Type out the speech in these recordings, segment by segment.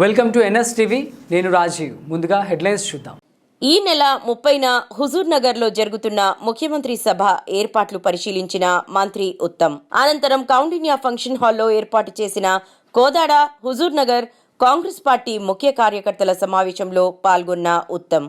Welcome to NS TV నేను రాజీవ్. ముందుగా headlines చూద్దాం. ఈ నెల ముప్పైన హుజూర్నగర్లో జరుగుతున్న ముఖ్యమంత్రి సభ ఏర్పాట్లు పరిశీలించిన మంత్రి ఉత్తమ్. అనంతరం కౌండిన్యా ఫంక్షన్ హాల్లో ఏర్పాటు చేసిన Kodad Huzurnagar Congress party ముఖ్య కార్యకర్తల సమావేశంలో పాల్గొన్న ఉత్తమ్.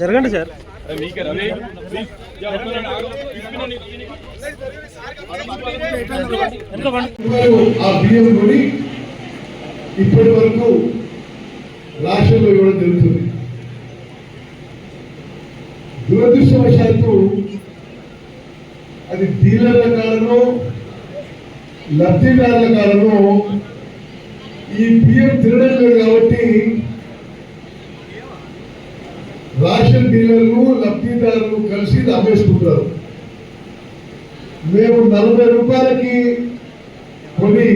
జరగండి సార్. ఇప్పటి వరకు రాష్ట్రంలో ఇవ్వడం జరుగుతుంది. దురదృష్టవశాత్తు అది డీలర్ల కారణం లబ్ధిదారుల కారణం ఈ బియ్యం తినడం లేదు కాబట్టి రేషన్ డీలర్లు లబ్ధిదారులు కలిసి ఇది అమ్మేసుకుంటారు మేము నలభై రూపాయలకి కొని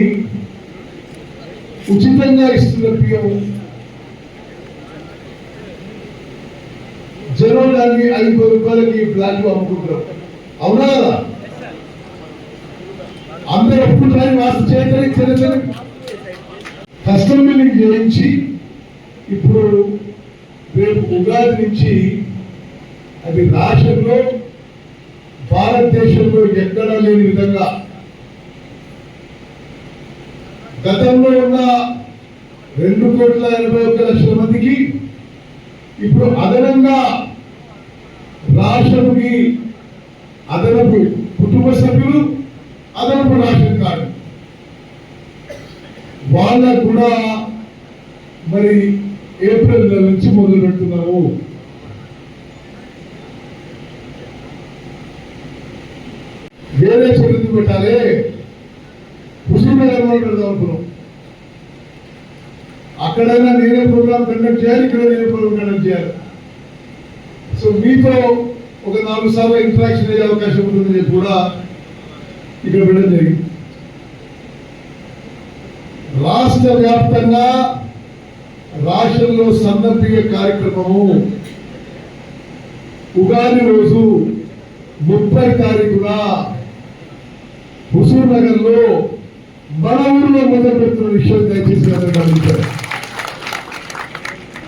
ఉచితంగా ఇస్తున్న బియ్యం జనం దాన్ని ఐదు రూపాయలకి బ్లాక్లో అమ్ముకుంటారు అవునా అందరు ఒప్పుకుంటారని వాసు చేయదని తెలియదని కస్టమ్ బిల్లింగ్ చేయించి ఇప్పుడు రేపు ఉగాది నుంచి అది రాష్ట్రంలో భారతదేశంలో ఎక్కడా లేని విధంగా గతంలో ఉన్న రెండు కోట్ల ఎనభై ఒక్క లక్షల మందికి ఇప్పుడు అదనంగా రాష్ట్రంకి అదనపు కుటుంబ సభ్యులు అదనపు రేషన్ కార్డు. వాళ్ళకు కూడా మరి ఏప్రిల్ నెల నుంచి మొదలు పెడుతున్నాము వేరే చెల్లింది పెట్టాలి? హుసూర్ పెడదాం అనుకున్నాం. అక్కడైనా నేనే ప్రోగ్రామ్ కండక్ట్ చేయాలి ఇక్కడ నేనే ప్రోగ్రామ్ కండక్ట్ చేయాలి. సో మీతో ఒక నాలుగు సార్లు ఇంటరాక్షన్ అయ్యే అవకాశం ఉంటుందని చెప్పి కూడా ఇక్కడ పెట్టడం జరిగింది. రాష్ట్ర వ్యాప్తంగా రాష్ట్రంలో సన్నపియ కార్యక్రమము ఉగాది రోజు ముప్పై తారీఖున హుసూర్ నగర్లో మన ఊరిలో మొదలు పెడుతున్న విషయం దయచేసి గమనించారు